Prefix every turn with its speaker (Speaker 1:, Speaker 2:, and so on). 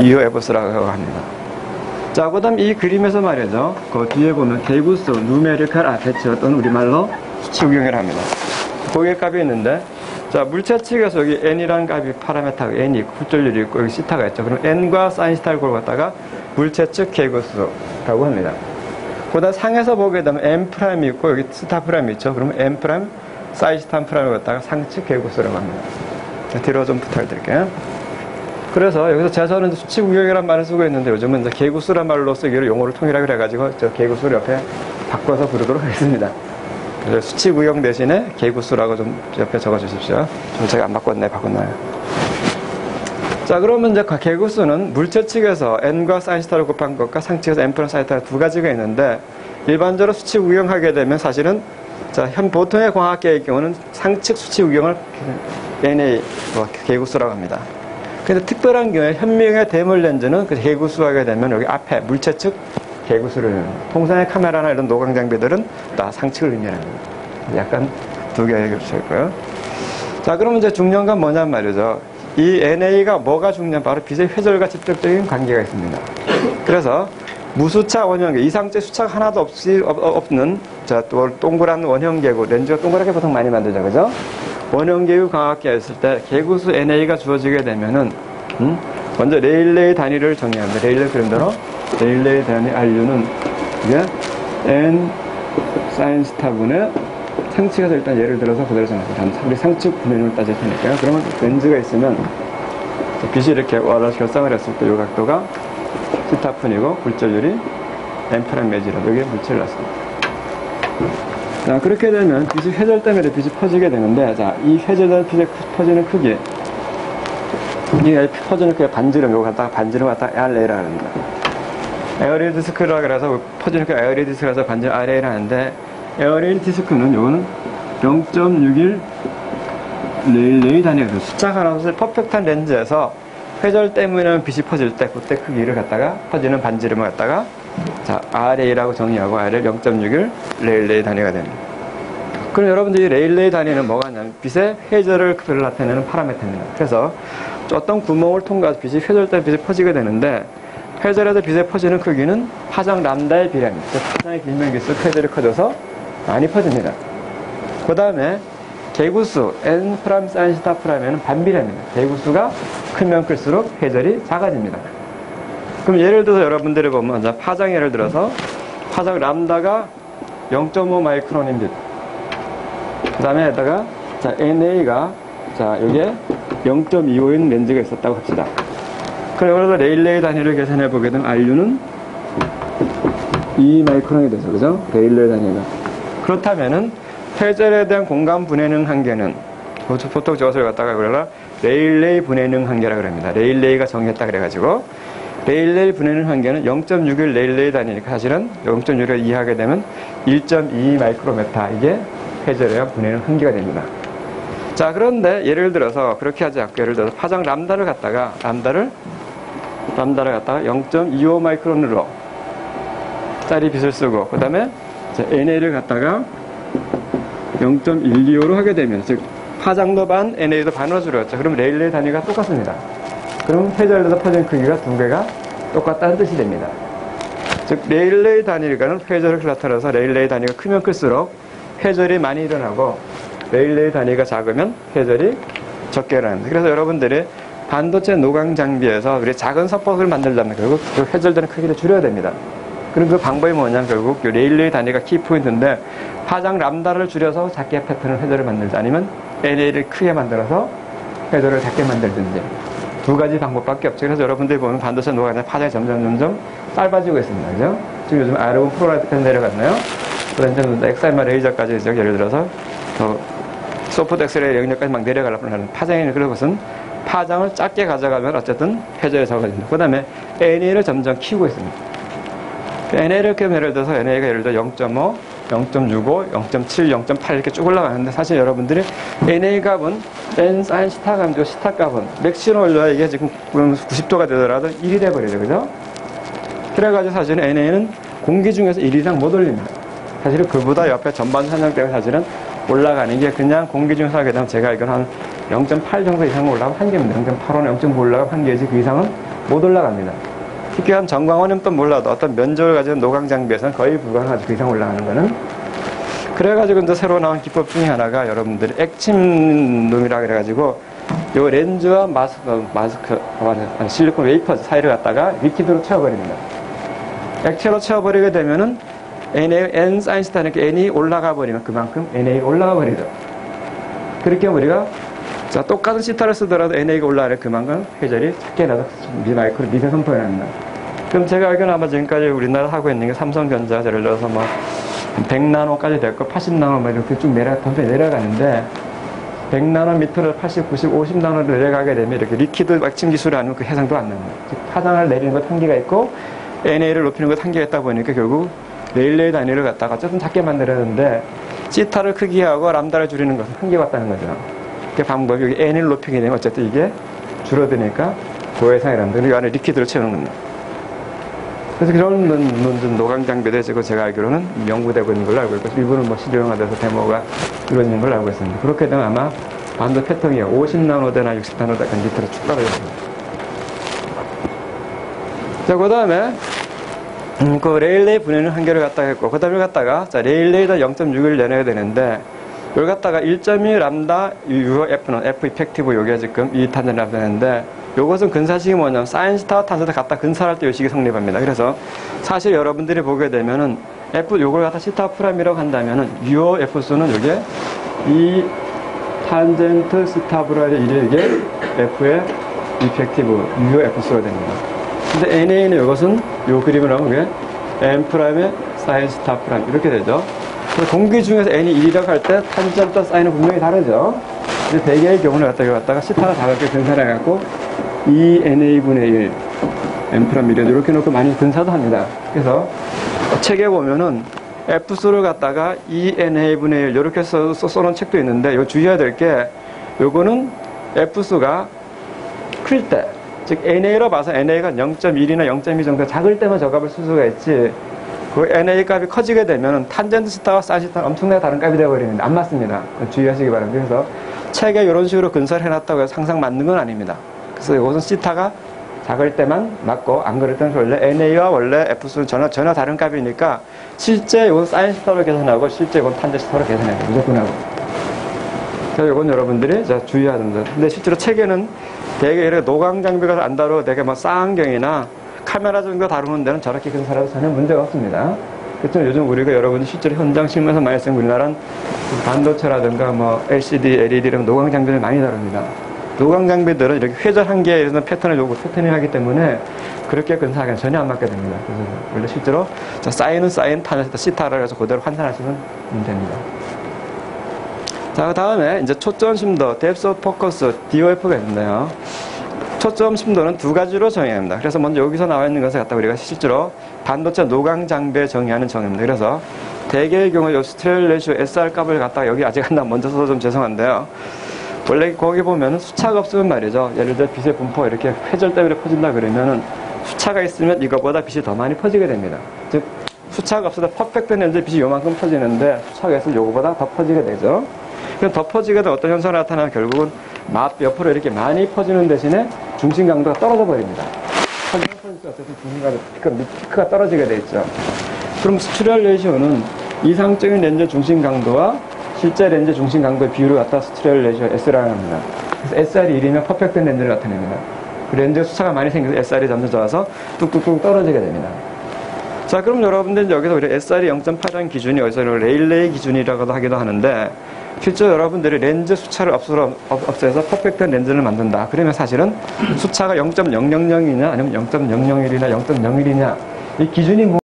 Speaker 1: 이오 에버스라고 합니다. 자, 그 다음 이 그림에서 말이죠. 그 뒤에 보면 개구수, 누메리컬 아페치 어떤 우리말로 수치구경을 합니다. 거기에 값이 있는데, 자, 물체 측에서 여기 n이라는 값이 파라메타가 n이 있고, 훌절률이 있고, 여기 시타가 있죠. 그럼 n과 사인 시타를 골 갖다가 물체 측 개구수라고 합니다. 보다 상에서 보게 되면 m 프라임이 있고, 여기 스타 프라임이 있죠. 그러면 m 프라임, 사인 시타 프라임을 갖다가 상측 개구수라고 합니다. 자, 뒤로 좀 부탁드릴게요. 그래서 여기서 제서는 수치 구경이란 말을 쓰고 있는데 요즘은 이제 개구수란 말로 쓰기로 용어를 통일하기로 해가지고 저 개구수를 옆에 바꿔서 부르도록 하겠습니다. 그래서 수치 구경 대신에 개구수라고 좀 옆에 적어 주십시오. 좀 제가 안 바꿨네, 바꿨나요? 자, 그러면 이제 개구수는 물체 측에서 n과 사인 시타를 곱한 것과 상측에서 n 플러스 사인 시타가 두 가지가 있는데 일반적으로 수치 구경하게 되면 사실은 자, 현 보통의 광학계의 경우는 상측 수치 구경을 NA 뭐 개구수라고 합니다. 근데 특별한 경우에 현미경의 대물 렌즈는 그 개구수하게 되면 여기 앞에 물체 측 개구수를 통상의 카메라나 이런 노광 장비들은 다 상측을 의미합니다. 약간 두 개의 겹쳐 있고요. 자, 그러면 이제 건 뭐냔 말이죠. 이 NA가 뭐가 중요한 바로 빛의 회절과 직접적인 관계가 있습니다. 그래서 무수차 원형계, 이상체 수차가 하나도 없이, 없, 는 자, 또 동그란 원형계고, 렌즈가 동그랗게 보통 많이 만들죠, 그죠? 원형계구 광학계가 있을 때, 개구수 NA가 주어지게 되면은, 음? 먼저 레일레이 단위를 정리합니다. 레일레이 그림대로, 레일레이 단위 RU는, 이게, N 사인 스타분의 상측에서 일단 예를 들어서 그대로 정합니다. 우리 상측 분해율을 따질 테니까요. 그러면 렌즈가 있으면, 빛이 이렇게 와라 결상을 했을 때 이 각도가 스타픈이고 굴절율이 엠프랑 매지라 여기에 물체를 놨습니다. 자 그렇게 되면 빛이 회절 때문에 빛이 퍼지게 되는데 자 이 회절된 빛의 퍼지는 크기 이 퍼지는 크기 반지름 요거 갖다가 반지름 갖다가 RA라 합니다. 에어리어 디스크라 그래서 퍼지는 그 에어리어 디스크라서 반지름 RA라 하는데 에어리어 디스크는 요거는 0.61 레일 단위가 숫자가 나와서 퍼펙트한 렌즈에서 회절 때문에 빛이 퍼질 때 그때 크기를 갖다가 퍼지는 반지름을 갖다가 자 RA라고 정의하고 R을 0.61 레일레이 단위가 됩니다. 그럼 여러분들이 레일레이 단위는 뭐가 있냐면 빛의 회절을 나타내는 파라미터입니다. 그래서 어떤 구멍을 통과해서 빛이 회절 때 빛이 퍼지게 되는데 회절에서 빛에 퍼지는 크기는 파장 람다의 비례입니다. 파장의 길면 길수록 회절이 커져서 많이 퍼집니다. 그 다음에 개구수 n 프라임 사인 시타 프라임에는 반비례입니다. 개구수가 크면 클수록 회절이 작아집니다. 그럼 예를 들어서 여러분들이 보면 자, 파장 예를 들어서 파장 람다가 0.5 마이크론인 빛. 그 다음에다가 자, NA가 자, 여기에 0.25인 렌즈가 있었다고 합시다. 그래서 레일레이 단위를 계산해 보게 되면 RU는 2 마이크론이 되죠. 그죠? 레일레이 단위가. 그렇다면은 회절에 대한 공간 분해능 한계는 보통 저것을 갖다가 그러라 레일레이 분해능 한계라 그럽니다. 레일레이가 정했다 그래가지고 레일레이 분해능 한계는 0.61 레일레이 단위니까 사실은 0.61을 이해하게 되면 1.2 마이크로메타 이게 대한 분해능 한계가 됩니다. 자 그런데 예를 들어서 그렇게 하지 않고 예를 들어서 파장 람다를 갖다가 람다를 람다를 갖다가 0.25 마이크론으로 짜리 빛을 쓰고 그 다음에 NA를 갖다가 0.125로 하게 되면 즉 파장도 반, NA도 반으로 줄였죠. 그럼 레일레이 단위가 똑같습니다. 그럼 회절에서 퍼진 크기가 두 개가 똑같다는 뜻이 됩니다. 즉 레일레이 단위가는 회절을 나타내서 레일레이 단위가 크면 클수록 회절이 많이 일어나고 레일레이 단위가 작으면 회절이 적게 일어납니다. 그래서 여러분들이 반도체 노광 장비에서 우리 작은 서법을 만들려면 결국 그 회절되는 크기를 줄여야 됩니다. 그럼 그 방법이 뭐냐면 결국 레일레이 단위가 키포인트인데 파장 람다를 줄여서 작게 패턴을 회절을 만들지 아니면 NA를 크게 만들어서 회절을 작게 만들든지 두 가지 방법밖에 없죠. 그래서 여러분들이 보면 반도체 노가다 파장이 점점 점점 짧아지고 있습니다. 그죠? 지금 요즘 아르곤 프로라이트까지 내려갔나요? 그다음에 엑사이마 레이저까지 이제 예를 들어서 소프트 엑스레이 영역까지 막 내려가려고 하는 파장이 그런 것은 파장을 작게 가져가면 어쨌든 회절이 적어집니다. 그 다음에 NA를 점점 키우고 있습니다. NA를 키우면 예를 들어서 NA가 예를 들어 0.5 0.65, 0.7, 0.8 이렇게 쭉 올라가는데 사실 여러분들이 NA 값은 N 사인 시타 값이고 시타 값은 맥시로 올려야 이게 지금 90도가 되더라도 1이 돼버리죠. 그죠? 그래가지고 사실은 NA는 공기 중에서 1 이상 못 올립니다. 사실은 그보다 옆에 전반 산정대가 사실은 올라가는 게 그냥 공기 중에서 하게 되면 제가 알기로는 한0.8 정도 이상 올라가면 한 개입니다. 0.85나 0.5 올라가면 한 개지 그 이상은 못 올라갑니다. 특히 한 전광원은 또 몰라도 어떤 면적을 가진 노광 장비에서는 거의 불가능하죠. 그 이상 올라가는 거는. 그래가지고 이제 새로 나온 기법 중에 하나가 여러분들이 액침 룸이라 그래가지고 요 렌즈와 마스크, 마스크, 아니, 실리콘 웨이퍼 사이를 갖다가 리퀴드로 채워버립니다. 액체로 채워버리게 되면은 NA, N 사인스 타니까 N이 올라가 버리면 그만큼 NA가 올라가 버리죠. 그렇게 우리가 자, 똑같은 시타를 쓰더라도 NA가 올라가는 그만큼 회절이 작게 나서 미마이크로 미세 선포가 납니다. 그럼 제가 알기로는 아마 지금까지 우리나라 하고 있는 게 삼성전자 예를 들어서 뭐 100나노까지 됐고 80나노 뭐 이렇게 쭉 내려, 던져 내려가는데 100나노미터를 80, 90, 50나노로 내려가게 되면 이렇게 리퀴드 액침 기술이 아니면 그 해상도 안 납니다. 즉, 파장을 내리는 것 한계가 있고 NA를 높이는 것 한계가 있다 보니까 결국 레일레이 단위를 갖다가 조금 작게 만들었는데 시타를 크게 하고 람다를 줄이는 것은 한계가 있다는 거죠. 그 방법이 여기 N을 높이게 되면 어쨌든 이게 줄어드니까 고해상이라는 이 안에 리퀴드를 채우는 겁니다. 그래서 그런 논, 논, 노강 장비에 지금 제가 알기로는 연구되고 있는 걸로 알고 있고 일부는 뭐 실용화 돼서 데모가 이루어지는 걸로 알고 있습니다. 그렇게 되면 아마 반도 패턴이 50나노대나 60나노대까지 밑으로 쭉 떨어졌습니다. 자, 그 다음에 음, 그 레일레이 분해는 한계를 갖다가 했고, 그 다음에 갖다가, 자, 레일레이다 0.6을 내놔야 되는데, 이걸 갖다가 1.2 람다 UF는 F 이펙티브 요게 지금 이 탄전이라고 되는데, 요것은 근사식이 뭐냐면, 사인스타 탄전을 갖다 근사할 때 요식이 성립합니다. 그래서 사실 여러분들이 보게 되면은, F 요걸 갖다 시타 프라임이라고 한다면은, UO F수는 요게 이 탄젠트 스타 브라의 이게 이게 F의 이펙티브 UO F수가 됩니다. 근데 NA는 이것은 요 그림을 하면 그게 N 프라임의 사인 스타 프라임 이렇게 되죠. 공기 중에서 N이 1이라고 할 때 탄젠트 사인은 분명히 다르죠. 근데 대개의 경우는 갖다가 갖다가 시타가 작게 근사해갖고 2NA분의 1 N 프라임 1에 이렇게 놓고 많이 근사도 합니다. 그래서 책에 보면은 F수를 갖다가 2NA분의 1 이렇게 써, 써 놓은 책도 있는데 요 주의해야 될 게 요거는 F수가 클 때, 즉 NA로 봐서 NA가 0.1이나 0.2 정도 작을 때만 저 값을 쓸 수가 있지 그 NA 값이 커지게 되면 탄젠트 스타와 사인 스타는 엄청나게 다른 값이 되어버리는데 안 맞습니다. 주의하시기 바랍니다. 그래서 책에 이런 식으로 근사를 해놨다고 해서 항상 맞는 건 아닙니다. 그래서 이것은 시타가 작을 때만 맞고 안 때는 원래 NA와 원래 F수는 전혀, 전혀 다른 값이니까 실제 이건 사인 스타로 계산하고 실제 이건 탄젠트 스타로 계산해야 돼요. 무조건 하고. 그래서 이건 여러분들이 자, 주의해야 됩니다. 근데 실제로 책에는 되게 이렇게 노광 장비가 안 다루고 되게 뭐 쌍안경이나 카메라 정도 다루는 데는 저렇게 근사라도 전혀 문제가 없습니다. 그렇지만 요즘 우리가 여러분이 실제로 현장 실무에서 많이 쓰는 우리나라는 반도체라든가 뭐 LCD, LED 이런 노광 장비를 많이 다룹니다. 노광 장비들은 이렇게 회전 한계에 이런 패턴을 요구, 패턴을 하기 때문에 그렇게 근사하게 전혀 안 맞게 됩니다. 그래서 원래 실제로 자, 사인은 사인, 탄에서 시타를 해서 그대로 환산하시면 됩니다. 자, 그 다음에 이제 초점 심도, of focus, DOF가 있는데요. 초점 심도는 두 가지로 정의합니다. 그래서 먼저 여기서 나와 있는 것을 갖다 우리가 실제로 반도체 노광 장비에 정의하는 정의입니다. 그래서 대개의 경우 이 스트레일 레시오 SR 값을 갖다가 여기 아직 한나 먼저 써서 좀 죄송한데요. 원래 거기 보면 수차가 없으면 말이죠. 예를 들어 빛의 분포 이렇게 회절 때문에 퍼진다 그러면은 수차가 있으면 이것보다 빛이 더 많이 퍼지게 됩니다. 즉 수차가 없어도 퍼펙트 렌즈 빛이 요만큼 퍼지는데 수차가 있으면 요거보다 더 퍼지게 되죠. 그럼 더 퍼지게 되면 어떤 현상이 나타나면 결국은 맛 옆으로 이렇게 많이 퍼지는 대신에 중심 강도가 떨어져 버립니다. 어쨌든 중심 강도 피크가, 피크가 떨어지게 돼 있죠. 그럼 레이시오는 이상적인 렌즈 중심 강도와 실제 렌즈 중심 강도의 비율을 갖다 스트레일 레이시오 S라고 합니다. 그래서 SR이 1이면 퍼펙트 렌즈를 나타냅니다. 그 렌즈 수차가 많이 생겨서 SR이 점점 좋아서 뚝뚝뚝 떨어지게 됩니다. 자, 그럼 여러분들 여기서 우리 SR이 0.8이라는 기준이 어디서 레일레이 기준이라고도 하기도 하는데 실제 여러분들이 렌즈 수차를 없애서, 퍼펙트 렌즈를 만든다. 그러면 사실은 수차가 0.000이냐 아니면 0.001이나 0.01이냐 이 기준이 뭐